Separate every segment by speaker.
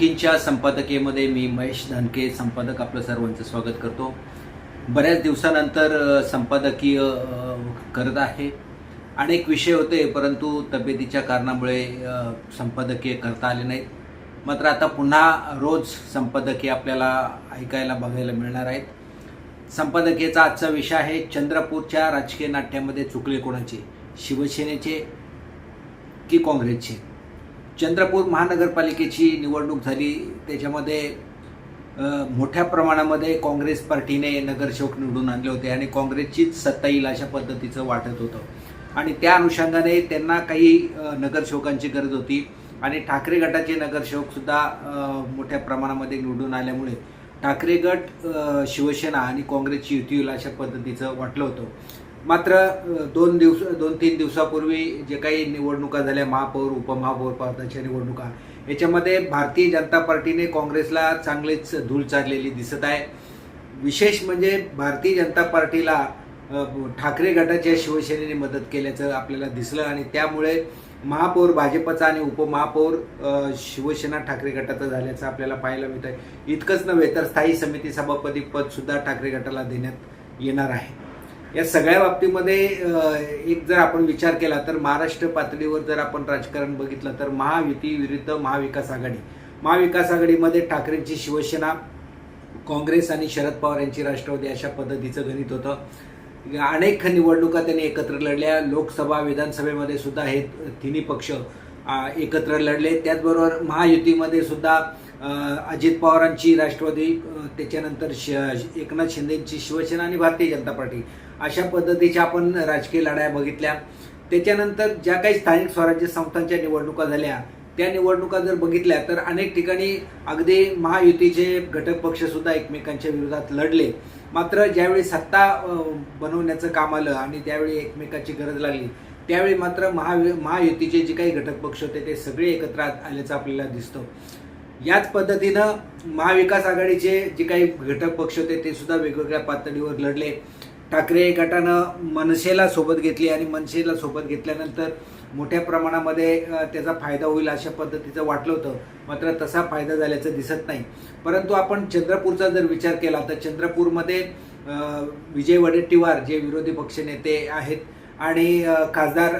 Speaker 1: निवडणुकींच्या संपादकीयमध्ये मी महेश धनके संपादक आपलं सर्वांचं स्वागत करतो. बऱ्याच दिवसानंतर संपादकीय करत आहे. अनेक विषय होते परंतु तब्येतीच्या कारणामुळे संपादकीय करता आले नाहीत. मात्र आता पुन्हा रोज संपादकीय आपल्याला ऐकायला बघायला मिळणार आहेत. संपादकीयचा आजचा विषय आहे चंद्रपूरच्या राजकीय नाट्यामध्ये चुकले कोणाचे? शिवसेनेचे की काँग्रेसचे? चंद्रपूर महानगरपालिकेची निवडणूक झाली. त्याच्यामध्ये मोठ्या प्रमाणामध्ये काँग्रेस पार्टीने नगरसेवक निवडून आणले होते आणि काँग्रेसचीच सत्ता येईल अशा पद्धतीचं वाटत होतं. आणि त्या अनुषंगाने त्यांना काही नगरसेवकांची गरज होती आणि ठाकरे गटाचे नगरसेवकसुद्धा मोठ्या प्रमाणामध्ये निवडून आल्यामुळे ठाकरे गट शिवसेना आणि काँग्रेसची युती होईल अशा पद्धतीचं वाटलं होतं. मात्र दोन दिवस दोन तीन दिवसापूर्वी जे काही निवडणुका झाल्या महापौर उपमहापौर पदाच्या निवडणुका याच्यामध्ये भारतीय जनता पार्टीने काँग्रेसला चांगलीच धूळ चाललेली दिसत आहे. विशेष म्हणजे भारतीय जनता पार्टीला ठाकरे गटाच्या शिवसेनेने मदत केल्याचं आपल्याला दिसलं आणि त्यामुळे महापौर भाजपचा आणि उपमहापौर शिवसेना ठाकरे गटाचा झाल्याचं आपल्याला पाहायला मिळत आहे इतकंच नव्हे तर स्थायी समिती सभापती पदसुद्धा ठाकरे गटाला देण्यात येणार आहे. या सगळ्या बाबतीमध्ये एक जर आपण विचार केला तर महाराष्ट्र पातळीवर जर आपण राजकारण बघितलं तर महायुती विरुद्ध महाविकास आघाडी. महाविकास आघाडीमध्ये ठाकरेंची शिवसेना काँग्रेस आणि शरद पवार यांची राष्ट्रवादी अशा पद्धतीचं गणित होतं. अनेक निवडणुका त्यांनी एकत्र लढल्या. लोकसभा विधानसभेमध्ये सुद्धा हे तिन्ही पक्ष एकत्र लढले. त्याचबरोबर महायुतीमध्ये सुद्धा अजित पवारांची राष्ट्रवादी त्याच्यानंतर श एकनाथ शिंदेची शिवसेना आणि भारतीय जनता पार्टी. अशा पद्धतीच्या आपण राजकीय लढाया बघितल्या. त्याच्यानंतर ज्या काही स्थानिक स्वराज्य संस्थांच्या निवडणुका झाल्या त्या निवडणुका जर बघितल्या तर अनेक ठिकाणी अगदी महायुतीचे घटक पक्ष सुद्धा एकमेकांच्या विरोधात लढले. मात्र ज्यावेळी सत्ता बनवण्याचं काम आलं आणि त्यावेळी एकमेकाची गरज लागली त्यावेळी मात्र महा महायुतीचे जे काही घटक पक्ष होते ते सगळे एकत्र आल्याचं आपल्याला दिसतं. याच पद्धतीनं महाविकास आघाडीचे जे काही घटक पक्ष होते ते सुद्धा वेगवेगळ्या पातळीवर लढले. ठाकरे गटानं मनसेला सोबत घेतली आणि मनसेला सोबत घेतल्यानंतर मोठ्या प्रमाणामध्ये त्याचा फायदा होईल अशा पद्धतीचं वाटलं होतं. मात्र तसा फायदा झाल्याचं दिसत नाही. परंतु आपण चंद्रपूरचा जर विचार केला तर चंद्रपूरमध्ये विजय वडेट्टीवार जे विरोधी पक्षनेते आहेत आणि खासदार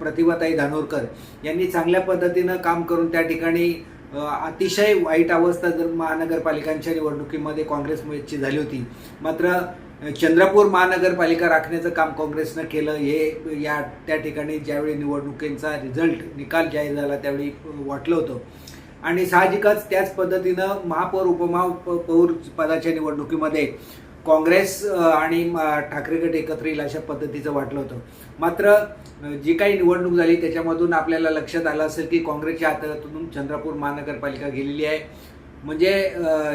Speaker 1: प्रतिभाताई धानोरकर यांनी चांगल्या पद्धतीनं काम करून त्या ठिकाणी अतिशय वाईट अवस्था जर महानगरपालिकांच्या निवडणुकीमध्ये काँग्रेसची झाली होती. मात्र चंद्रपूर महानगरपालिका राखण्याचं काम काँग्रेसनं केलं. हे या त्या ठिकाणी ज्यावेळी निवडणुकींचा रिझल्ट निकाल जाहीर झाला त्यावेळी वाटलं होतं. आणि साहजिकच त्याच पद्धतीनं महापौर उपमहापौर पदाच्या निवडणुकीमध्ये काँग्रेस आणि म, ठाकरे गट एकत्र येईल अशा पद्धतीचं वाटलं होतं. मात्र जी काही निवडणूक झाली त्याच्यामधून आपल्याला लक्षात आलं असेल की काँग्रेसच्या हातातून चंद्रपूर महानगरपालिका गेलेली आहे. म्हणजे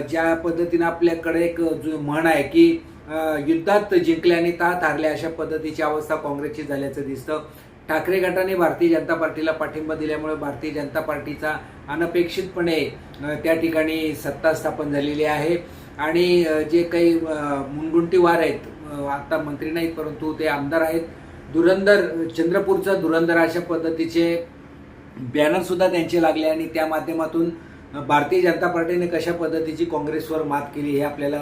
Speaker 1: ज्या पद्धतीनं आपल्याकडे एक जो म्हण आहे की युद्धात युद्धात जिंकल्याने तात हारल्या अशा पद्धतीची अवस्था काँग्रेसची झाल्याचं दिसतं. ठाकरे गटाने भारतीय जनता पार्टीला पाठिंबा दिल्यामुळे भारतीय जनता पार्टीचा अनपेक्षितपणे त्या ठिकाणी सत्ता स्थापन झालेली आहे. आणि जे काही मुनगुंटीवार आहेत आता मंत्री नाहीत परंतु ते आमदार आहेत. धुरंदर चंद्रपूरचा धुरंदर अशा पद्धतीचे बॅनरसुद्धा त्यांचे लागले आणि त्या माध्यमातून भारतीय जनता पार्टीने कशा पद्धतीची काँग्रेसवर मात केली हे आपल्याला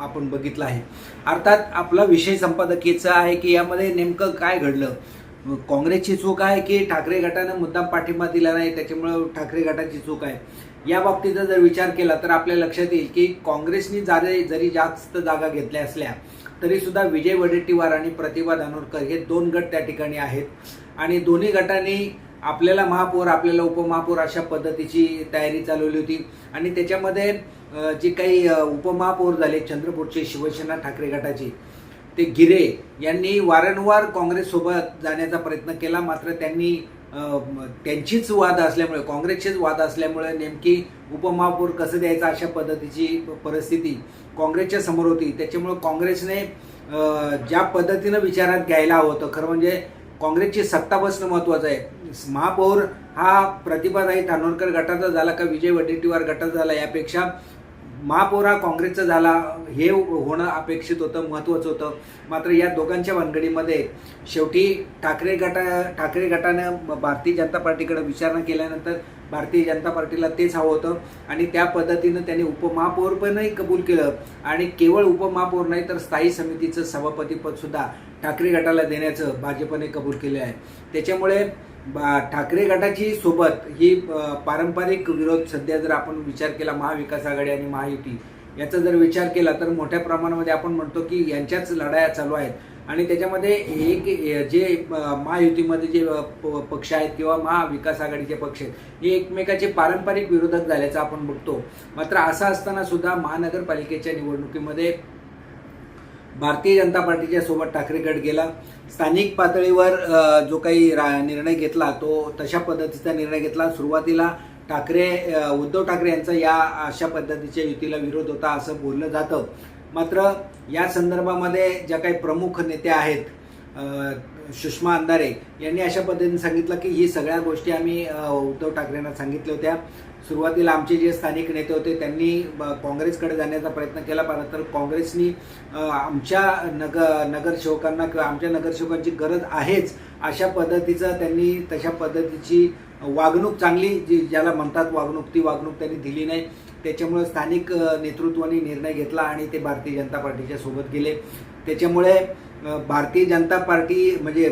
Speaker 1: आपण बघितलं आहे. अर्थात आपला विषय संपादकीचा आहे की यामध्ये नेमकं काय घडलं? काँग्रेसची चूक आहे की ठाकरे गटानं मुद्दाम पाठिंबा दिला नाही त्याच्यामुळं ठाकरे गटाची चूक आहे? या बाबतीचा जर विचार केला तर आपल्या लक्षात येईल की काँग्रेसनी जागे जरी जास्त जागा घेतल्या असल्या तरीसुद्धा विजय वडेट्टीवार आणि प्रतिभा धानोरकर हे दोन गट त्या ठिकाणी आहेत. आणि दोन्ही गटांनी आपल्याला महापौर आपल्याला उपमहापौर अशा पद्धतीची तयारी चालवली होती. आणि त्याच्यामध्ये जे काही उपमहापौर झाले चंद्रपूरचे शिवसेना ठाकरे गटाचे ते गिरे यांनी वारंवार काँग्रेससोबत जाण्याचा प्रयत्न केला. मात्र त्यांनी त्यांचीच वाद असल्यामुळे काँग्रेसचेच वाद असल्यामुळे नेमकी उपमहापौर कसं द्यायचं अशा पद्धतीची परिस्थिती काँग्रेसच्या समोर होती. त्याच्यामुळं काँग्रेसने ज्या पद्धतीनं विचारात घ्यायला हवं होतं खरं म्हणजे काँग्रेसची सत्ता बसणं महत्त्वाचं आहे. महापौर हा प्रतिभाताई धानोरकर गटाचा झाला का विजय वडेट्टीवार गटाचा झाला यापेक्षा महापौर हा काँग्रेसचा झाला. हे होणं अपेक्षित होतं महत्त्वाचं होतं. मात्र या दोघांच्या भानगडीमध्ये शेवटी ठाकरे गटा ठाकरे गटानं भारतीय जनता पार्टीकडे विचारणा केल्यानंतर भारतीय जनता पार्टीला तेच हवं होतं. आणि त्या पद्धतीनं त्यांनी उपमहापौरपणही कबूल केलं. आणि केवळ उपमहापौर नाही तर स्थायी समितीचं सभापतीपद सुद्धा ठाकरे गटाला देण्याचं भाजपने कबूल केले आहे. त्याच्यामुळे ठाकरे गटाची सोबत ही पारंपरिक विरोध सध्या जर आपण विचार केला महाविकास आघाडी आणि महायुती याचा जर विचार केला तर मोठ्या प्रमाणामध्ये आपण म्हणतो की यांच्याच लढाया चालू आहेत. आणि त्याच्यामध्ये एक जे महायुतीमध्ये जे प- पक्ष आहेत किंवा महाविकास आघाडीचे पक्ष आहेत हे एकमेकाचे पारंपरिक विरोधक झाल्याचं आपण बघतो. मात्र असं असताना सुद्धा महानगरपालिकेच्या निवडणुकीमध्ये भारतीय जनता पार्टीच्या सोबत ठाकरे गट गेला. स्थानिक पातळीवर जो काही रा- निर्णय घेतला तो तशा पद्धतीचा निर्णय घेतला. सुरुवातीला ठाकरे उद्धव ठाकरे यांचा या अशा पद्धतीच्या युतीला विरोध होता असं बोललं जातं. मात्र या संदर्भामध्ये ज्या काही प्रमुख नेत्या आहेत सुषमा अंधारे यांनी अशा पद्धतीने सांगितलं की ही सगळ्या गोष्टी आम्ही उद्धव ठाकरेंना सांगितल्या होत्या. सुरुवातीला आमचे जे स्थानिक नेते होते त्यांनी ब- काँग्रेसकडे जाण्याचा प्रयत्न केला. तर काँग्रेसनी आमच्या नग नगरसेवकांना किंवा आमच्या नगरसेवकांची गरज आहेच अशा पद्धतीचं त्यांनी तशा पद्धतीची वागणूक चांगली जी ज्याला म्हणतात वागणूक ती वागणूक त्यांनी दिली नाही. त्याच्यामुळे स्थानिक नेतृत्वाने निर्णय घेतला आणि ते भारतीय जनता पार्टीच्या सोबत गेले. त्याच्यामुळे भारतीय जनता पार्टी म्हणजे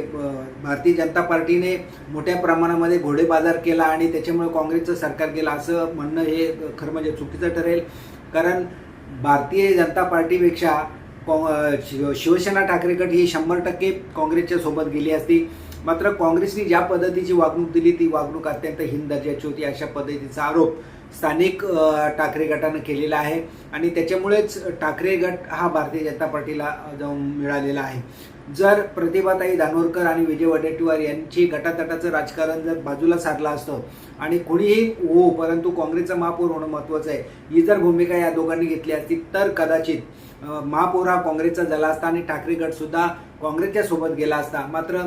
Speaker 1: भारतीय जनता पार्टीने मोठ्या प्रमाणामध्ये घोडेबाजार केला आणि त्याच्यामुळे काँग्रेसचं सरकार गेलं. असं म्हणणं हे खरं म्हणजे चुकीचं ठरेल. कारण भारतीय जनता पार्टीपेक्षा शिवसेना ठाकरे गट ही शंभर टक्के काँग्रेसच्या सोबत गेली असती. मात्र काँग्रेसने ज्या पद्धतीची वागणूक दिली ती वागणूक अत्यंत हिंद दर्जाची होती. अशा पद्धतीचा आरोप स्थानिक ठाकरे गटानं केलेला आहे. आणि त्याच्यामुळेच ठाकरे गट हा भारतीय जनता पार्टीला जाऊन मिळालेला आहे. जर प्रतिभाताई धानोरकर आणि विजय वडेट्टीवार यांची गटातटाचं राजकारण जर बाजूला सारलं असतं आणि कोणीही हो परंतु काँग्रेसचा महापौर होणं महत्त्वाचं आहे. ही जर भूमिका या दोघांनी घेतली असती तर कदाचित महापौर हा काँग्रेसचा झाला असता आणि ठाकरे गटसुद्धा काँग्रेसच्या सोबत गेला असता. मात्र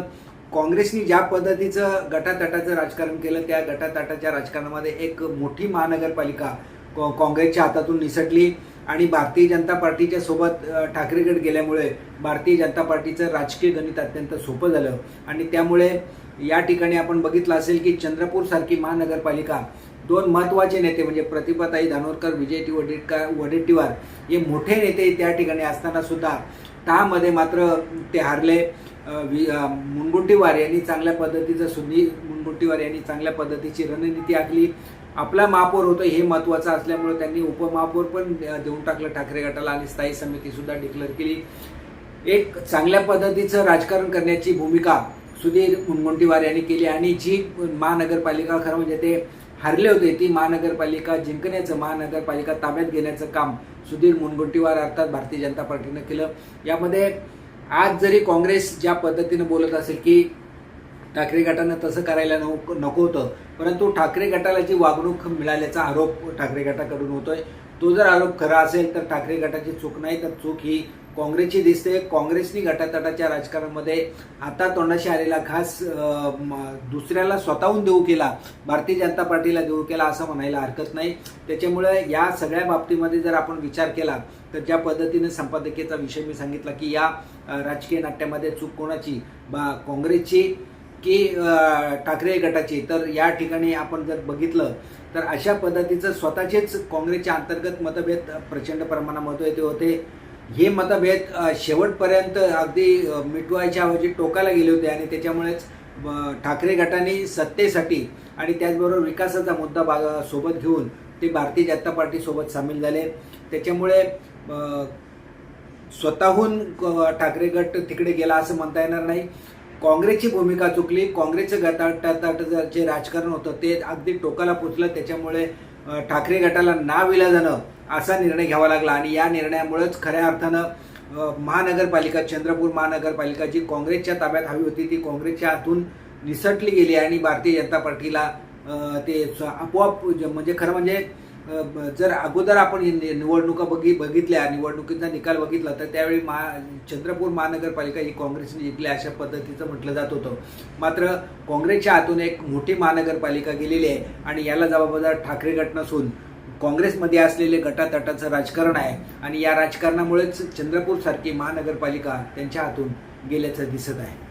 Speaker 1: काँग्रेसनी ज्या पद्धतीचं गटातटाचं राजकारण केलं त्या गटातटाच्या राजकारणामध्ये एक मोठी महानगरपालिका काँग्रेसच्या हातातून निसटली आणि भारतीय जनता पार्टीच्या सोबत ठाकरेगड ठाकरे गट गेल्यामुळे भारतीय जनता पार्टीचं राजकीय गणित अत्यंत सोपं झालं. आणि त्यामुळे या ठिकाणी आपण बघितलं असेल की चंद्रपूर सारखी महानगरपालिका दोन महत्त्वाचे नेते म्हणजे प्रतिभाताई धानोरकर विजय वडेटकर वडेट्टीवार हे मोठे नेते त्या ठिकाणी असताना सुद्धा त्यामध्ये मात्र ते हारले. वि- मुनगुट्टीवार यांनी चांगल्या पद्धतीचं सुनील मुनगुट्टीवार यांनी चांगल्या पद्धतीची रणनीती आखली. आपला महापौर होतं हे महत्त्वाचं असल्यामुळे त्यांनी उपमहापौर पण देऊन टाकलं ठाकरे गटाला आणि स्थायी समितीसुद्धा डिक्लेअर केली. एक चांगल्या पद्धतीचं राजकारण करण्याची भूमिका सुधीर मुनगुंटीवार यांनी केली आणि जी महानगरपालिका खरं म्हणजे ते हरले होते ती महानगरपालिका जिंकण्याचं महानगरपालिका ताब्यात घेण्याचं काम सुधीर मुनगुंटीवार अर्थात भारतीय जनता पार्टीनं केलं. यामध्ये आज जरी काँग्रेस ज्या पद्धतीनं बोलत असेल की ठाकरे गटानं तसं करायला नको नको होतं परंतु ठाकरे गटाला जी वागणूक मिळाल्याचा आरोप ठाकरे गटाकडून होतोय तो जर आरोप खरा असेल तर ठाकरे गटाची चूक नाही तर चूक ही काँग्रेसची दिसते. काँग्रेसनी गटातटाच्या राजकारणामध्ये आता तोंडाशी आलेला खास दुसऱ्याला स्वतःहून देऊ केला भारतीय जनता पार्टीला देऊ केला असं म्हणायला हरकत नाही. त्याच्यामुळे या सगळ्या बाबतीमध्ये जर आपण विचार केला तर ज्या पद्धतीने संपादकीयचा विषय मी सांगितला की या राजकीय नाट्यामध्ये चूक कोणाची? बा काँग्रेसची की ठाकरे गटाची? तर या ठिकाणी आपण जर बघितलं तर अशा पद्धतीचं स्वतःचेच काँग्रेसच्या अंतर्गत मतभेद प्रचंड प्रमाणामध्ये ते होते. हे मतभेद शेवटपर्यंत अगदी मिटवायच्या ऐवजी टोकाला गेले होते आणि त्याच्यामुळेच ठाकरे गटाने सत्तेसाठी आणि त्याचबरोबर विकासाचा मुद्दा बा सोबत घेऊन ते भारतीय जनता पार्टीसोबत सामील झाले. त्याच्यामुळे स्वतःहून ठाकरे गट तिकडे गेला असं म्हणता येणार नाही. काँग्रेसची भूमिका चुकली. काँग्रेसचं गटाट जे राजकारण होतं ते अगदी टोकाला पोचलं. त्याच्यामुळे ठाकरे गटाला नाव जाणं असा निर्णय घ्यावा लागला आणि या निर्णयामुळेच खऱ्या अर्थानं महानगरपालिका चंद्रपूर महानगरपालिका जी काँग्रेसच्या ताब्यात हवी होती. ती काँग्रेसच्या हातून निसटली गेली आणि भारतीय जनता पार्टीला ते आपोआप ज- म्हणजे खरं म्हणजे जर अगोदर आपण नि- निवडणुका बघी बघितल्या निवडणुकीचा निकाल बघितला तर त्यावेळी मा चंद्रपूर महानगरपालिका ही काँग्रेसने जिंकली अशा पद्धतीचं म्हटलं जात होतं. मात्र काँग्रेसच्या हातून एक मोठी महानगरपालिका गेलेली आहे आणि याला जबाबदार ठाकरे गट नसून काँग्रेसमध्ये असलेले गटातटाचं राजकारण आहे आणि या राजकारणामुळेच चंद्रपूरसारखी महानगरपालिका त्यांच्या हातून गेल्याचं दिसत आहे.